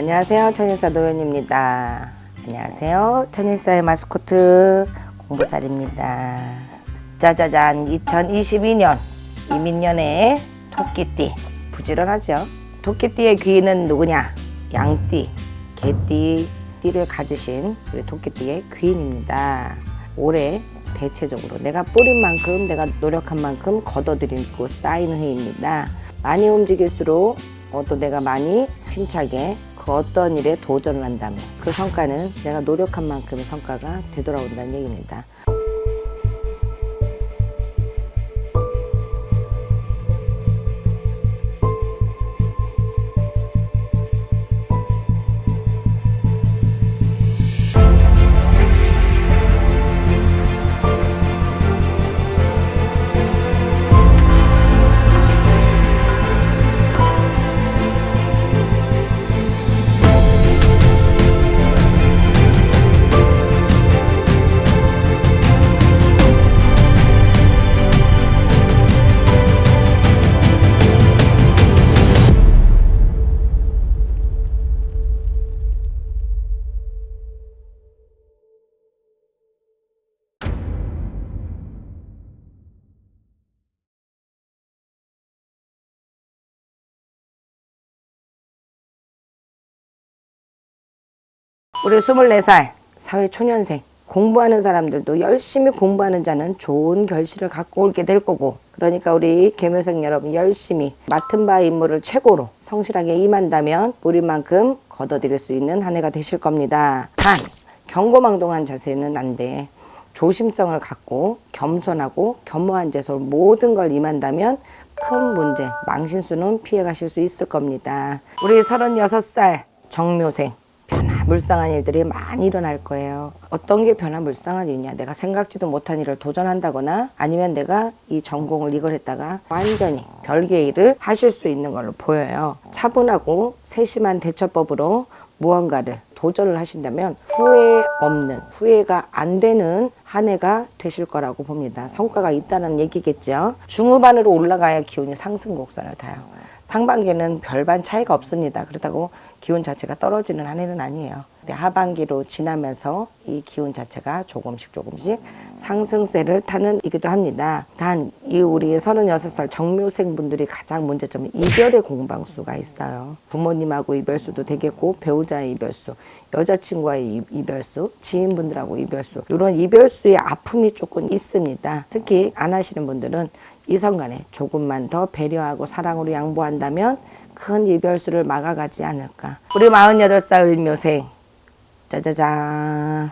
안녕하세요. 천일사 노연입니다. 안녕하세요. 천일사의 마스코트 공보살입니다. 짜자잔 2022년 이민년의 토끼띠 부지런하죠. 토끼띠의 귀는 누구냐? 양띠, 개띠, 띠를 가지신 우리 토끼띠의 귀인입니다. 올해 대체적으로 내가 뿌린 만큼 내가 노력한 만큼 걷어들이고 쌓이는 해입니다. 많이 움직일수록 어, 또 내가 많이 힘차게 그 어떤 일에 도전을 한다면 그 성과는 내가 노력한 만큼의 성과가 되돌아온다는 얘기입니다. 우리 24살 사회 초년생 공부하는 사람들도 열심히 공부하는 자는 좋은 결실을 갖고 올게 될 거고 그러니까 우리 개묘생 여러분 열심히 맡은 바 임무를 최고로 성실하게 임한다면 우리만큼 걷어들일 수 있는 한 해가 되실 겁니다. 단 경고망동한 자세는 안 돼. 조심성을 갖고 겸손하고 겸허한 자세로 모든 걸 임한다면 큰 문제, 망신수는 피해 가실 수 있을 겁니다. 우리 36살 정묘생 물상한 일들이 많이 일어날 거예요. 어떤 게 변화 물상한 일이냐? 내가 생각지도 못한 일을 도전한다거나 아니면 내가 이 전공을 이걸 했다가 완전히 별개의 일을 하실 수 있는 걸로 보여요. 차분하고 세심한 대처법으로 무언가를 도전을 하신다면 후회 없는 후회가 안 되는 한 해가 되실 거라고 봅니다. 성과가 있다는 얘기겠죠. 중후반으로 올라가야 기운이 상승 곡선을 타요. 상반기는 별반 차이가 없습니다. 그렇다고 기운 자체가 떨어지는 한 해는 아니에요. 근데 하반기로 지나면서 이 기운 자체가 조금씩 조금씩 상승세를 타는 이기도 합니다. 단 이 우리 36살 정묘생 분들이 가장 문제점은 이별의 공방수가 있어요. 부모님하고 이별수도 되겠고 배우자의 이별수, 여자친구와의 이- 이별수, 지인분들하고 이별수 이런 이별수의 아픔이 조금 있습니다. 특히 안 하시는 분들은 이성 간에 조금만 더 배려하고 사랑으로 양보한다면 큰 이별수를 막아가지 않을까. 우리 48살 을묘생. 짜자잔.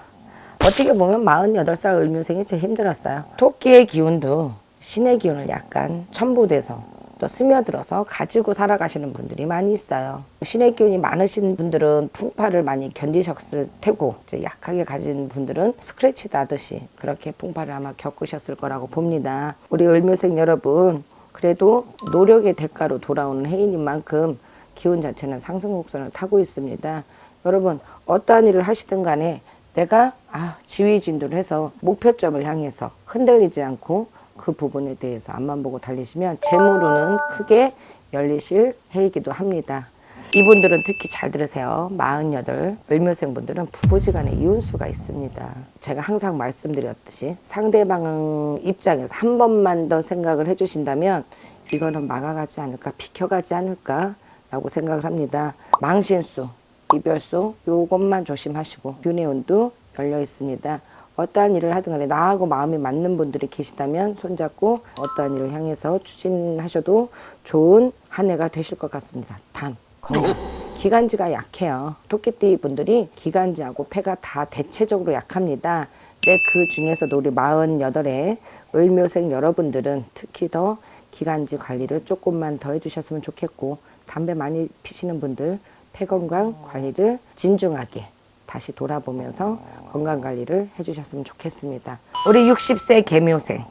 어떻게 보면 48살 을묘생이 제일 힘들었어요. 토끼의 기운도 신의 기운을 약간 첨부돼서 또 스며들어서 가지고 살아가시는 분들이 많이 있어요. 신의 기운이 많으신 분들은 풍파를 많이 견디셨을 테고 약하게 가진 분들은 스크래치 나듯이 그렇게 풍파를 아마 겪으셨을 거라고 봅니다. 우리 을묘생 여러분 그래도 노력의 대가로 돌아오는 해인인 만큼 기운 자체는 상승 곡선을 타고 있습니다. 여러분 어떠한 일을 하시든 간에 내가 아 지휘진도를 해서 목표점을 향해서 흔들리지 않고 그 부분에 대해서 앞만 보고 달리시면 재물운은 크게 열리실 해이기도 합니다. 이분들은 특히 잘 들으세요. 48 을묘생 분들은 부부지간에 이혼수가 있습니다. 제가 항상 말씀드렸듯이 상대방 입장에서 한 번만 더 생각을 해주신다면 이거는 막아가지 않을까, 비켜가지 않을까 라고 생각을 합니다. 망신수, 이별수 요것만 조심하시고 윤회운도 열려 있습니다. 어떠한 일을 하든 간에 나하고 마음이 맞는 분들이 계시다면 손잡고 어떠한 일을 향해서 추진하셔도 좋은 한 해가 되실 것 같습니다. 단 건강. 기관지가 약해요. 토끼띠 분들이 기관지하고 폐가 다 대체적으로 약합니다. 근데 그 중에서도 우리 48의 을묘생 여러분들은 특히 더 기관지 관리를 조금만 더 해주셨으면 좋겠고 담배 많이 피시는 분들 폐 건강 관리를 진중하게 다시 돌아보면서 건강 관리를 해주셨으면 좋겠습니다. 우리 60세 개묘생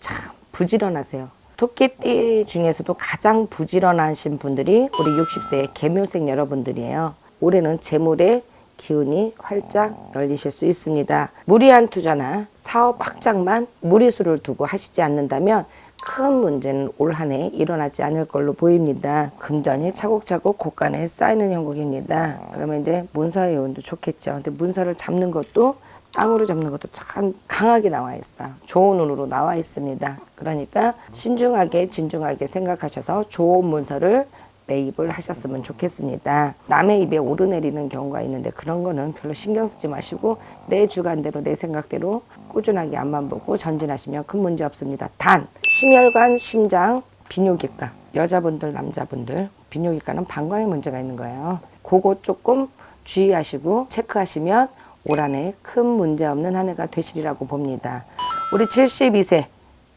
참 부지런하세요. 토끼띠 중에서도 가장 부지런하신 분들이 우리 60세 개묘생 여러분들이에요. 올해는 재물의 기운이 활짝 열리실 수 있습니다. 무리한 투자나 사업 확장만 무리수를 두고 하시지 않는다면 큰 문제는 올 한 해 일어나지 않을 걸로 보입니다. 금전이 차곡차곡 곳간에 쌓이는 형국입니다. 그러면 이제 문서의 요운도 좋겠죠. 근데 문서를 잡는 것도 땅으로 잡는 것도 참 강하게 나와 있어요. 좋은 운으로 나와 있습니다. 그러니까 신중하게 진중하게 생각하셔서 좋은 문서를 매입을 하셨으면 좋겠습니다. 남의 입에 오르내리는 경우가 있는데 그런 거는 별로 신경 쓰지 마시고 내 주관대로 내 생각대로 꾸준하게 앞만 보고 전진하시면 큰 문제 없습니다. 단 심혈관, 심장, 비뇨기과 여자분들 남자분들 비뇨기과는 방광에 문제가 있는 거예요. 그거 조금 주의하시고 체크하시면 올 한해 큰 문제 없는 한 해가 되시리라고 봅니다. 우리 72세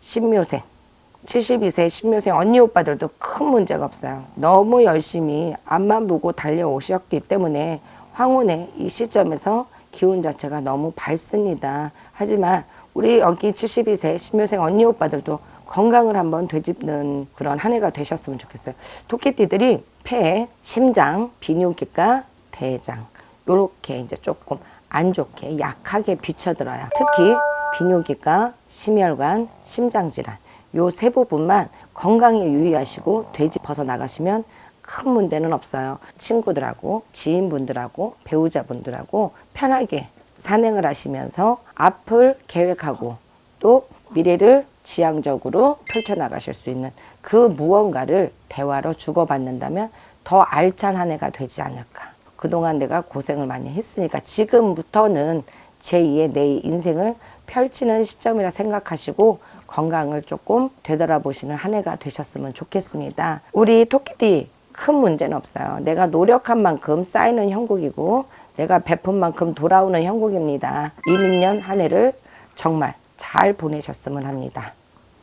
신묘생 72세 신묘생 언니 오빠들도 큰 문제가 없어요. 너무 열심히 앞만 보고 달려오셨기 때문에 황혼의 이 시점에서 기운 자체가 너무 밝습니다. 하지만 우리 여기 72세 신묘생 언니 오빠들도 건강을 한번 되짚는 그런 한 해가 되셨으면 좋겠어요. 토끼띠들이 폐, 심장, 비뇨기과, 대장 요렇게 이제 조금 안 좋게 약하게 비쳐들어요. 특히 비뇨기과, 심혈관, 심장 질환 요 세 부분만 건강에 유의하시고 벗어 나가시면 큰 문제는 없어요. 친구들하고 지인분들하고 배우자분들하고 편하게 산행을 하시면서 앞을 계획하고 또 미래를 지향적으로 펼쳐나가실 수 있는 그 무언가를 대화로 주고받는다면 더 알찬 한 해가 되지 않을까. 그동안 내가 고생을 많이 했으니까 지금부터는 제2의 내 인생을 펼치는 시점이라 생각하시고 건강을 조금 되돌아보시는 한 해가 되셨으면 좋겠습니다. 우리 토끼띠 큰 문제는 없어요. 내가 노력한 만큼 쌓이는 형국이고 내가 베푼 만큼 돌아오는 형국입니다. 이민년 한 해를 정말 잘 보내셨으면 합니다.